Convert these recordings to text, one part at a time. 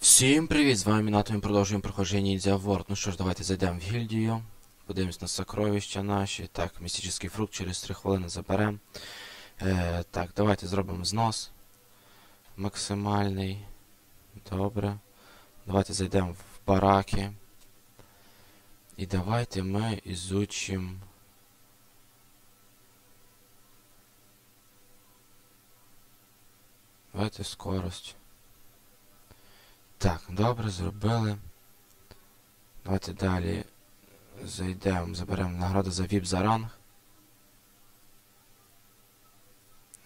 Всім привіт! З вами Мінато, ми продовжуємо проходження Ніндзя World. Ну що ж, давайте зайдемо в гільдію. Подивимось на сокровища наші. Так, містичний фрукт через 3 хвилини заберемо. Е, так, давайте зробимо знос. Максимальний. Добре. Давайте зайдемо в бараки. І давайте ми ізучимо. Давайте скорость. Так, добре, зробили. Давайте далі зайдемо, заберемо награду за VIP за ранг.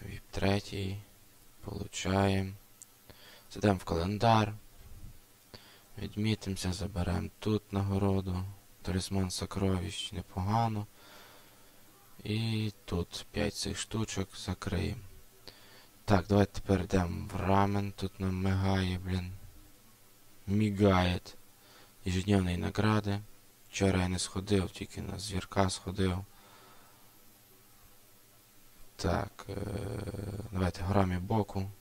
VIP третій. Получаємо. Зайдемо в календар. Відмітимося, заберемо тут нагороду. Талісман сокровищ непогано. І тут 5 цих штучок закриємо. Так, давайте тепер йдемо в рамен. Тут нам мигає, блін мигает ежедневные награди. Вчора я не сходив, тільки на звірка сходив. Так, е давайте грамі боку.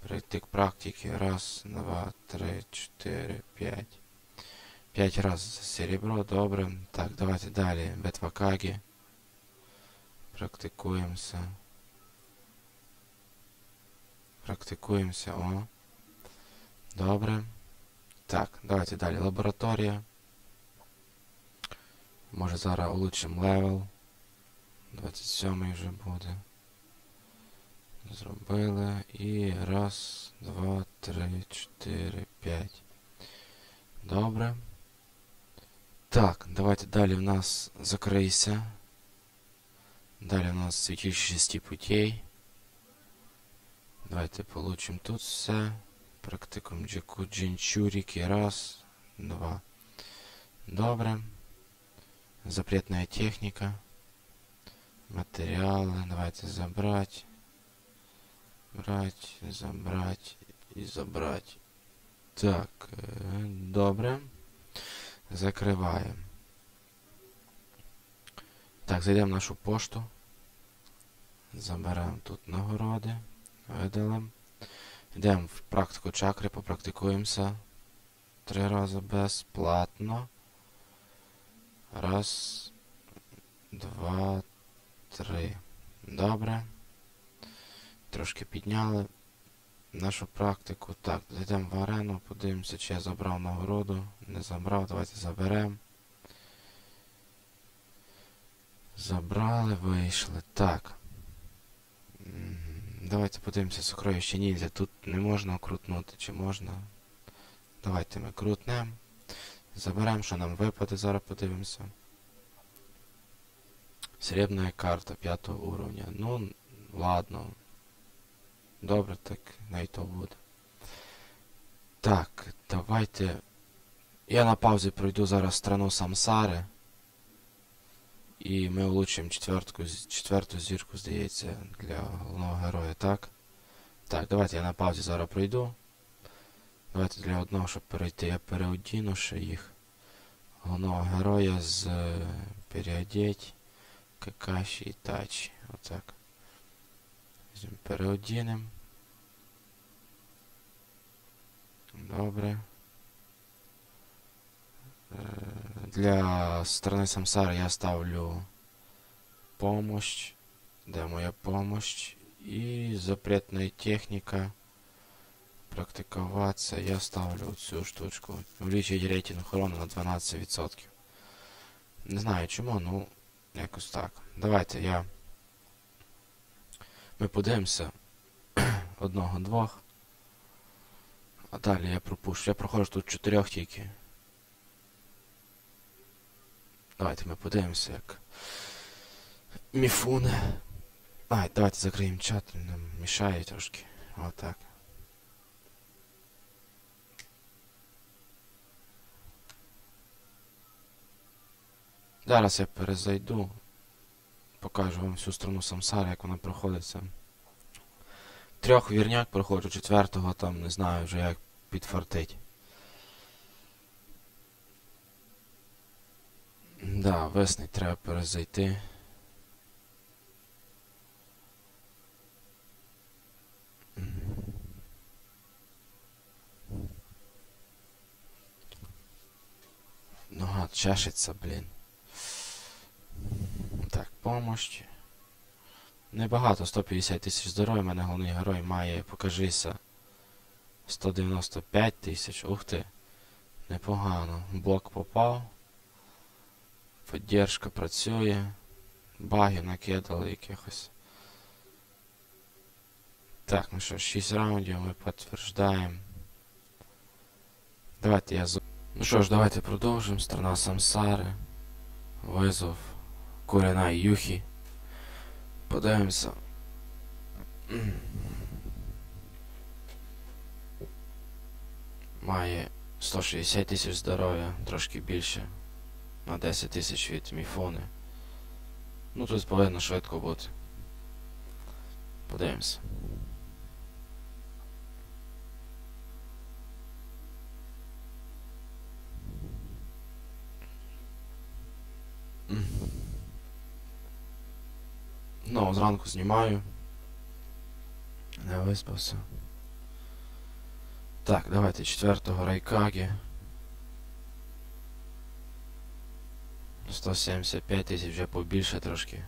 Прийти к практиці. Раз, два, три, чотири, п'ять. П'ять раз серебро, добре. Так, давайте далі. Битва Кагі. Практикуємося. Практикуємося, о. Добре. Так, давайте далі. Лабораторія. Може зараз улучшимо левел. 27 вже буде. Зробили. І раз, два, три, чотири, п'ять. Добре. Так, давайте далі в нас закрийся. Далі у нас святилище шести путей. Давайте получим тут все. Практикум Джеку Джинчурики. Раз, два. Добре. Запретная техника. Материалы. Давайте забрать. Брать, забрать и забрать. Так, е, добре. Закриваємо. Так, зайдемо в нашу пошту. Заберемо тут нагороди. Видалимо. Йдемо в практику чакри, попрактикуємося. Три рази безплатно. Раз, два, три. Добре. Трошки підняли нашу практику. Так, зайдемо в арену, подивимося, чи я забрав нагороду. Не забрав, давайте заберемо. Забрали, вийшли. Так. Давайте подивимося сокровище ніндзя. Тут не можна крутнути, чи можна. Давайте ми крутнемо. Заберемо, що нам випаде, зараз подивимося. Серебна карта 5 уровня. Ну, ладно. Добре, так най то буде. Так, давайте. Я на паузі пройду зараз страну Самсари. І ми влучимо четвертку, четверту зірку, здається, для головного героя, так? Так, давайте я на паузі зараз пройду. Давайте для одного, щоб перейти, я переодіну ще їх. Головного героя з е, переодеть. Какаші і тачі. Отак. Переодінемо. Добре. Е, Для стороны Самсара я ставлю помощь. Да, моя помощь. И запретная техника. Практиковаться. Я ставлю цю штучку. Увеличить рейтинг урона на 12%. Не знаю чому, ну якось так. Давайте я. Ми подивимося одного-двох. А далі я пропущу. Я проходжу тут чотирьох тільки. Давайте ми подивимося, як. Міфуне. Ай, давайте закриємо чат, нам мішає трошки. Отак. Зараз я перезайду. Покажу вам всю страну Самсара, як вона проходиться. Трьох вірняк проходжу, четвертого там не знаю вже як підфартить. Да, весний треба перезайти. Нога чешеться, блін. Так, помощь. Небагато, 150 тисяч здоров'я, мене головний герой має, покажися. 195 тисяч, ух ти. Непогано. Блок попав. Поддержка працює. Баги накидали якихось. Так, ну що, 6 раундів ми підтверждаємо. Давайте я. Ну що ж, давайте продовжимо. Страна Самсари. Визов. Куряна Юхі. Подивимося. Має 160 тисяч здоров'я, трошки більше. На 10 тисяч від міфони. Ну тут повинно швидко бути. Подивимося. Ну, зранку знімаю. Не виспався. Так, давайте четвертого Райкагі. 175 тисяч вже побільше трошки.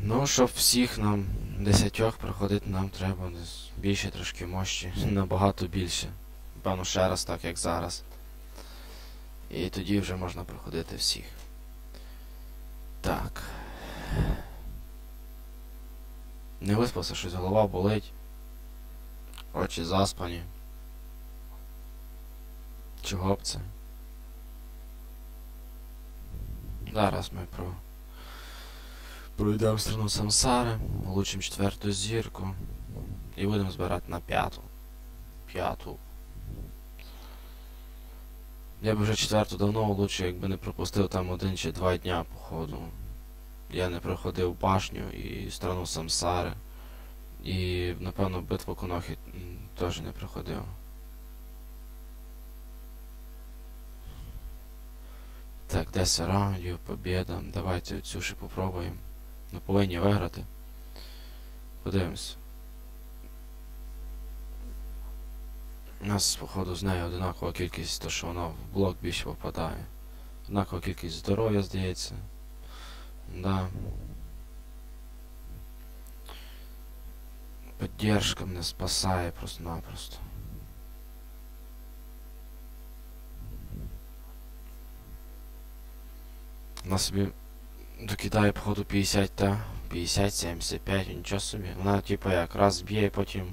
Ну, щоб всіх нам десятьох проходити, нам треба більше трошки мощі. Набагато більше. Певно, ще раз так, як зараз. І тоді вже можна проходити всіх. Так. Не виспався, щось голова болить. Очі заспані. Чого б це? Зараз ми про... пройдемо страну Самсари, влучимо четверту зірку і будемо збирати на п'яту. П'яту. Я б вже четверту давно влучив, якби не пропустив там один чи два дня, походу. Я не проходив башню і страну Самсари. І, напевно, битву Конохи теж не проходив. Так, 10 раундів, побіда. Давайте цю ще попробуємо. Ну, повинні виграти. Подивимось. У нас, походу, з нею одинакова кількість, то що вона в блок більше попадає. Однакова кількість здоров'я, здається. Да. Поддержка мене спасає просто-напросто. Вона собі докидає, походу, 50 та 50-75, нічого собі. Вона типу як раз б'є, потім.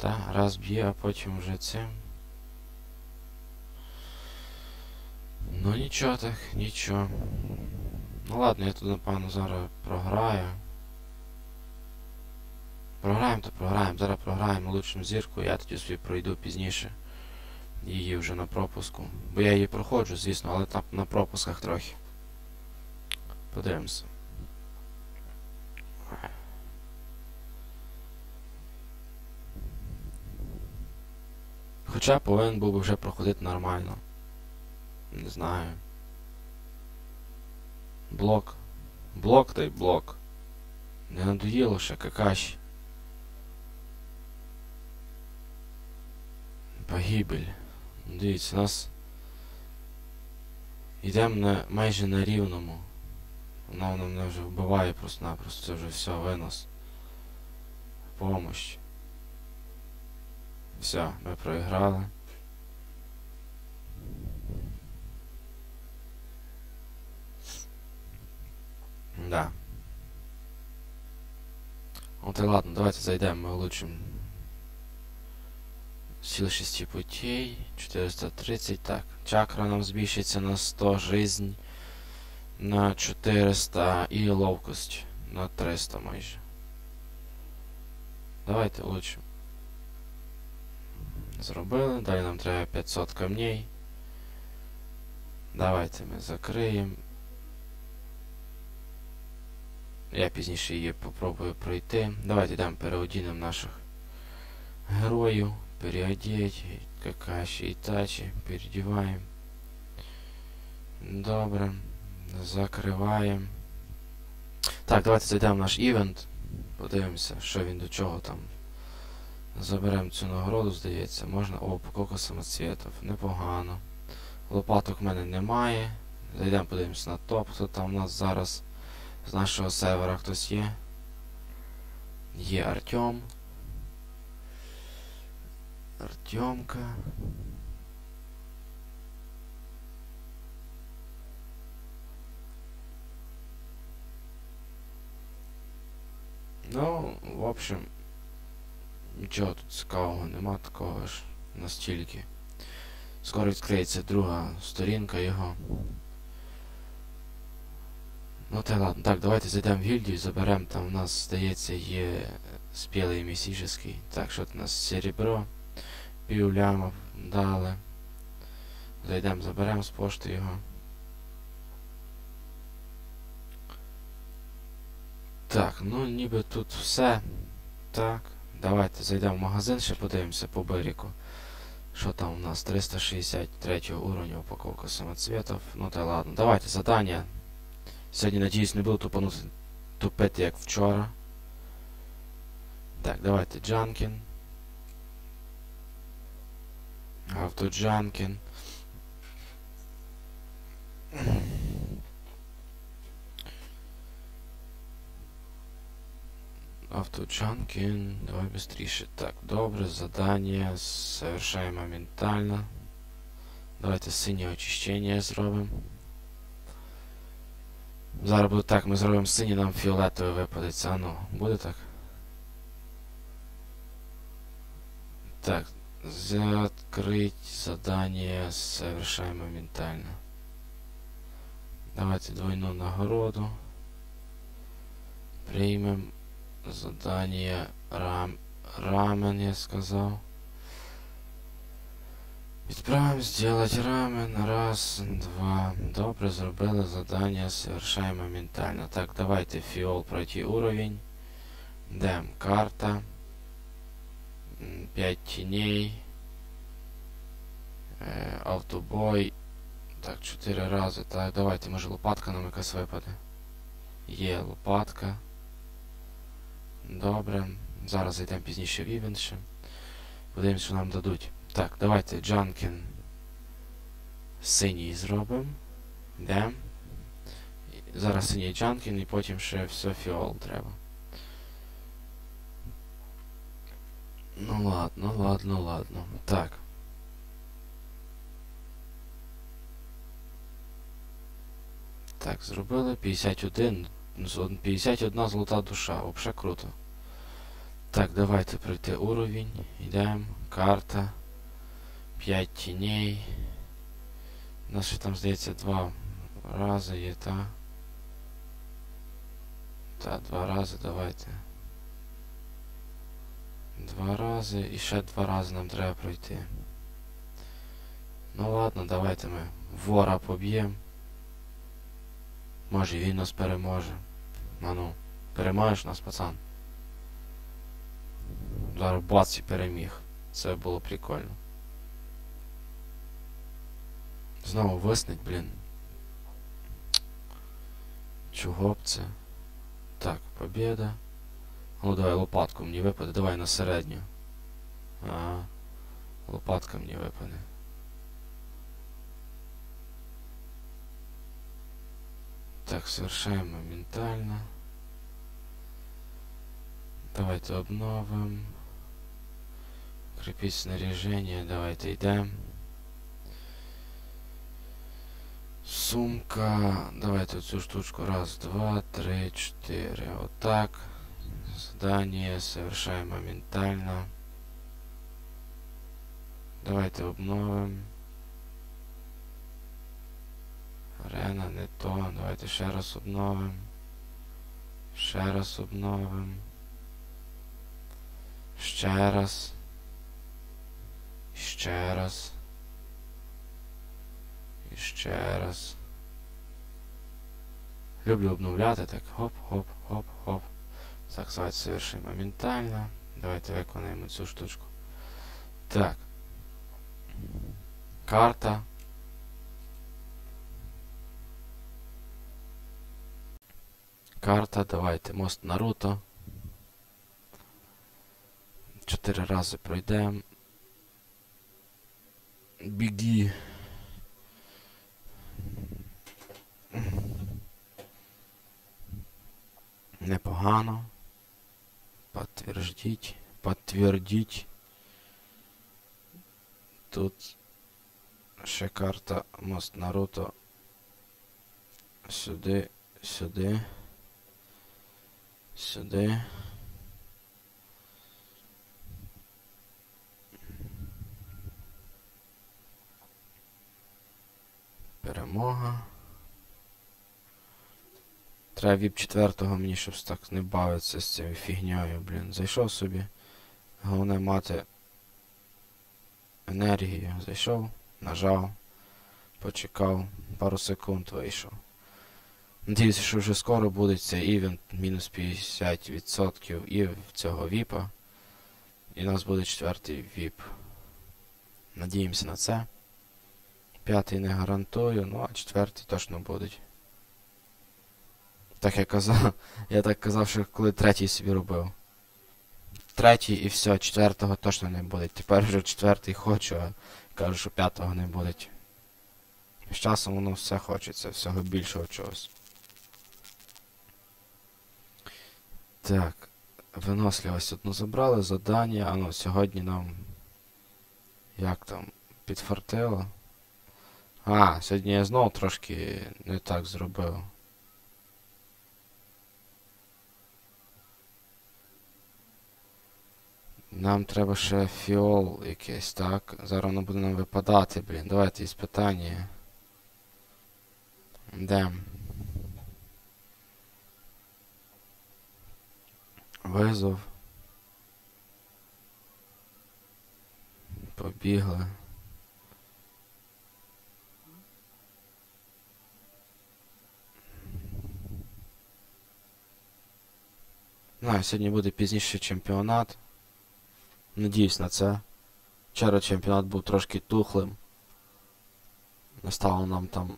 Та, раз б'є, а потім вже цим. Ну нічого так, нічого. Ну ладно, я тут напевно зараз програю. Програємо, то програємо. Зараз програємо лучшим зірку, я тоді собі пройду пізніше. Її вже на пропуску. Бо я її проходжу, звісно, але там на пропусках трохи. Подивимося. Хоча повинен був би вже проходити нормально. Не знаю. Блок. Блок та й блок. Не надоїло ще какаші. Погибель. Дивіться, нас. Йдемо на майже на рівному. Вона мене вже вбиває просто-напросто. Це вже все, винос. Помощь. Все, ми проіграли. Да. Вот и ладно, давайте зайдем, мы улучшим силы шести путей, 430, так, чакра нам збільшиться на 100, жизнь на 400 і ловкость на 300 майже. Давайте улучшим. Зробили, далі нам треба 500 камней. Давайте ми закриємо. Я пізніше її попробую пройти. Давайте йдемо переодінемо наших героїв. Переодіть. Какаші Ітачі. Передіваємо. Добре. Закриваємо. Так, давайте зайдемо в наш івент. Подивимося, що він до чого там. Заберемо цю нагороду, здається. Можна. О, упаковка самоцвітів. Непогано. Лопаток в мене немає. Зайдемо, подивимося на топ, хто там у нас зараз з нашого сервера хтось є. Є Артем. Артемка. Ну, в общем, нічого тут цікавого нема такого ж настільки. Скоро відкриється друга сторінка його. Ну та ладно, так, давайте зайдемо в гільдію, заберемо там у нас, здається, є спілий місячний. Так, що у нас серебро, пів лямов дали. Зайдемо, заберемо з пошти його. Так, ну ніби тут все. Так, давайте зайдемо в магазин, ще подивимося по берегу. Що там у нас? 363 уровня упаковка самоцветов. Ну та ладно. Давайте задання. Сьогодні, надіюсь, не буду тупанути тупити, як вчора. Так, давайте Джанкін. Автоджанкін. Автоджанкін. Давай быстріше. Так, добре, задання. Совершаємо моментально. Давайте синє очищення зробимо. Зараз буде так, ми зробимо синій, нам фіолетовий випадеться. А ну, буде так? Так, закрыть задание совершаем моментально. Давайте двойную нагороду. Примем задание рам... рамен, я сказал. Відправимо сделать рамен. Раз, два. Добре, зробили задання, совершаємо моментально. Так, давайте фіол пройти уровень. Дем карта. 5 теней. Е, автобой. Так, 4 рази. Так, давайте, може лопатка нам якась випаде. Є лопатка. Добре. Зараз зайдемо пізніше в івент ще. Подивимось, що нам дадуть. Так, давайте Джанкін синій зробимо. Йдемо. Зараз синій Джанкін і потім ще все фіол треба. Ну ладно, ладно, ладно. Так. Так, зробили 51. 51 золота душа. Вообще круто. Так, давайте пройти уровень. Йдемо. Карта. 5 тіней. У нас ще там, здається, два рази є, та. Та, два рази, давайте. Два рази і ще два рази нам треба пройти. Ну ладно, давайте ми вора поб'ємо. Може він нас переможе. А ну, переможеш нас, пацан. Зараз бац і переміг. Це було прикольно. Знову виснить, блін. Чого б це? Так, побіда. Ну давай лопатку мені випаде, давай на середню. Ага. Лопатка мені випаде. Так, совершаем моментально. Давайте обновим. Крепить снаряжение. Давайте йдем. Сумка. Давайте цю штучку. Раз, два, три, четыре. Вот так. Задание совершаем моментально. Давайте обновим. Арена не то. Давайте ще раз обновим. Ще раз обновим. Ще раз. Ще раз. І ще раз. Люблю обновляти так. Хоп-хоп-хоп-хоп. Так, давайте совершим моментально. Давайте виконаємо цю штучку. Так. Карта. Карта, давайте, мост Наруто. Чотири рази пройдемо. Біги. Непогано. Подтвердить. Подтвердить. Тут ще карта мост Наруто. Сюди, сюди. Сюди. Перемога. Треба віп четвертого мені, щоб так не бавитися з цією фігньою, блін. Зайшов собі. Головне мати енергію. Зайшов, нажав, почекав, пару секунд вийшов. Надіюся, що вже скоро буде цей івент мінус 50% і цього віпа. І у нас буде четвертий віп. Надіємося на це. П'ятий не гарантую, ну а четвертий точно будуть. Так я казав, я так казав, що коли третій собі робив. Третій і все, четвертого точно не буде. Тепер вже четвертий хочу, а кажу, що п'ятого не буде. З часом воно все хочеться, всього більшого чогось. Так, виносливість одну забрали, задання, а ну сьогодні нам. Як там? Підфартило. А, сьогодні я знову трошки не так зробив. Нам треба ще фіол якийсь, так? Зараз воно буде нам випадати, блін. Давайте іспитання. Де? Визов. Побігли. Знаю, сьогодні буде пізніше чемпіонат. Надіюсь на це. Вчора чемпіонат був трошки тухлим. Не стало нам там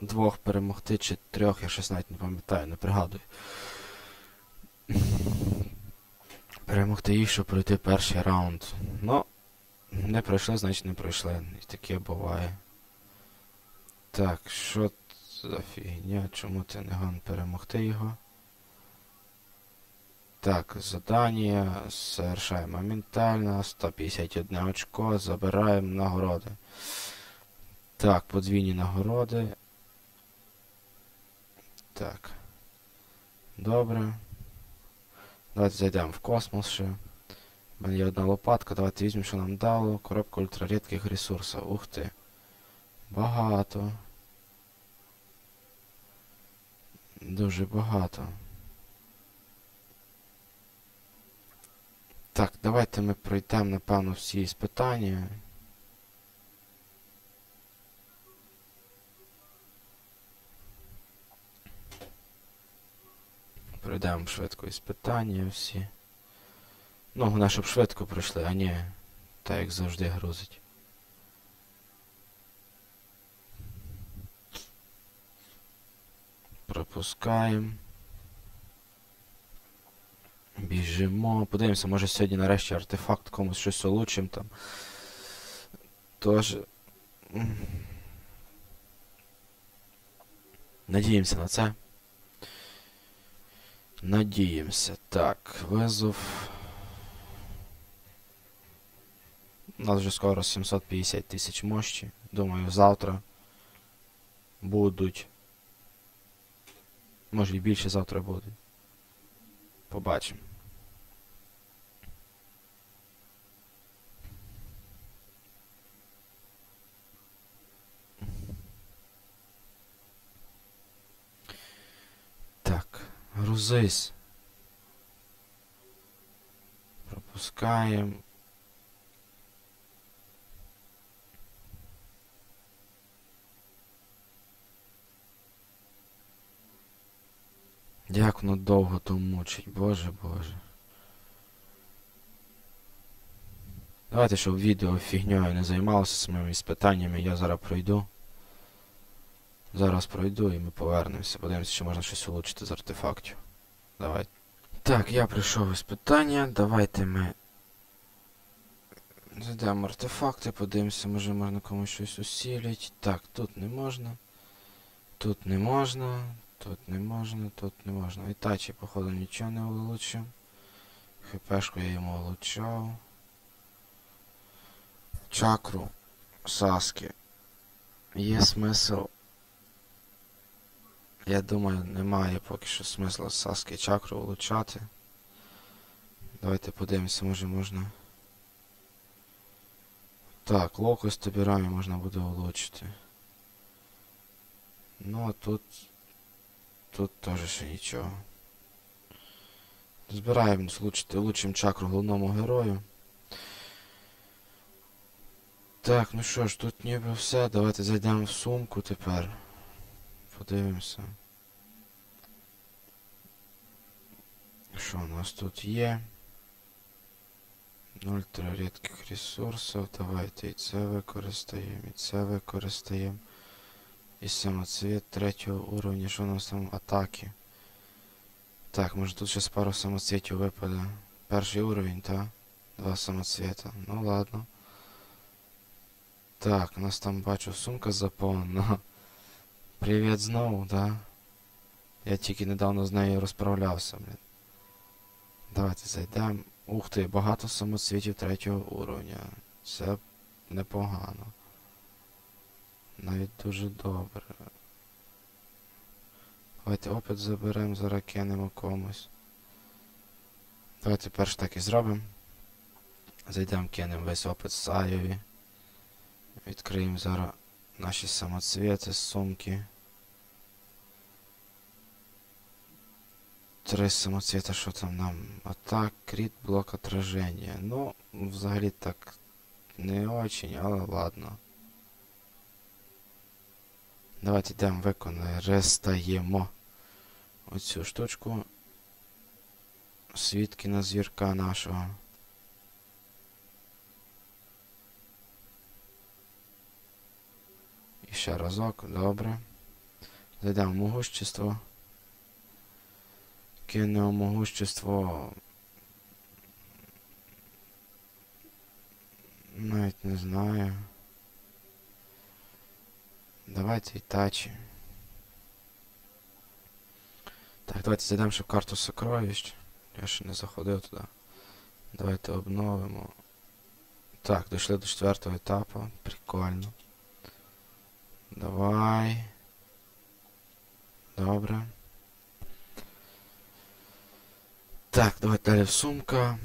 двох перемогти чи трьох, я щось навіть не пам'ятаю, не пригадую. Перемогти їх, щоб пройти перший раунд. Ну, не пройшли, значить не пройшли. І таке буває. Так, що за фігня? Чому ти не гон перемогти його? Так, задание совершаем моментально. 151 очко. Забираємо нагороди. Так, подвійні нагороди. Так. Добре. Давайте зайдемо в космос ще. У мене є одна лопатка. Давайте візьмемо, що нам дало. Коробка ультрарідких ресурсів. Ух ти. Багато. Дуже багато. Так, давайте ми пройдемо, напевно, всі іспитання. Пройдемо швидко іспитання всі. Ну, головне, щоб швидко пройшли, а ні, так як завжди грузить. Пропускаємо. Біжимо. Подивимося, може сьогодні нарешті артефакт комусь щось улучшим там. Тож. Надіємося на це. Надіємося. Так, визов. У нас вже скоро 750 тисяч мощі. Думаю, завтра будуть. Може і більше завтра будуть. Побачимо. Так, грузись. Пропускаємо. Як воно довго то мучить, боже боже. Давайте, щоб відео фігньою не займалося самими питаннями, я зараз пройду. Зараз пройду і ми повернемося. Подивимося, чи можна щось улучшити з артефактів. Давайте. Так, я прийшов із питання. Давайте ми. Зайдемо артефакти, подивимося, може можна комусь щось усілять. Так, тут не можна. Тут не можна. Тут не можна, тут не можна. Ітачі, походу, нічого не улучшив. ХПшку я йому улучшав. Чакру. Саски. Є смисл. Я думаю, немає поки що смисла Саски чакру улучшати. Давайте подивимося, може можна. Так, локус тобірамі можна буде улучшити. Ну а тут. Тут теж ще нічого. Збираємо улучшити, улучшимо чакру головному герою. Так, ну що ж, тут ніби все. Давайте зайдемо в сумку тепер. Подивимося. Що у нас тут є? 0,3 рідких ресурсів. Давайте і це використаємо, і це використаємо. І самоцвіт третього уровня. Що у нас там атаки? Так, може тут ще пару самоцвітів випаде. Перший уровень, так? Два самоцвіта. Ну ладно. Так, у нас там бачу сумка заповнена. Привіт знову, да? Я тільки недавно з нею розправлявся, блін. Давайте зайдемо. Ух ти, багато самоцвітів третього уровня. Це непогано. Навіть дуже добре. Давайте опит заберемо, зараз кинемо комусь. Давайте перш так і зробимо. Зайдемо, кинемо весь опит Саєві. Відкриємо зараз наші самоцвіти сумки. Три самоцвіта, що там нам? Атак, кріт, блок отраження. Ну, взагалі так не очень, але ладно. Давайте йдемо виконаємо. Рестаємо оцю штучку. Свідки на звірка нашого. І ще разок, добре. Зайдемо в могущество. Кинемо могущество. Навіть не знаю. Давайте Ітачі. Так, давайте зайдемо ще в карту сокровищ. Я ще не заходив туди. Давайте обновимо. Так, дійшли до четвертого етапу. Прикольно. Давай. Добре. Так, давайте далі сумка.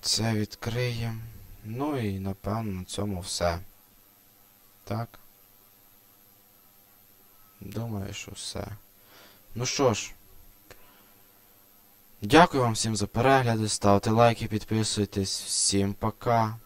Це відкриємо. Ну і напевно на цьому все. Так. Думаю, що все. Ну що ж. Дякую вам всім за перегляди. Ставте лайки, підписуйтесь. Всім пока.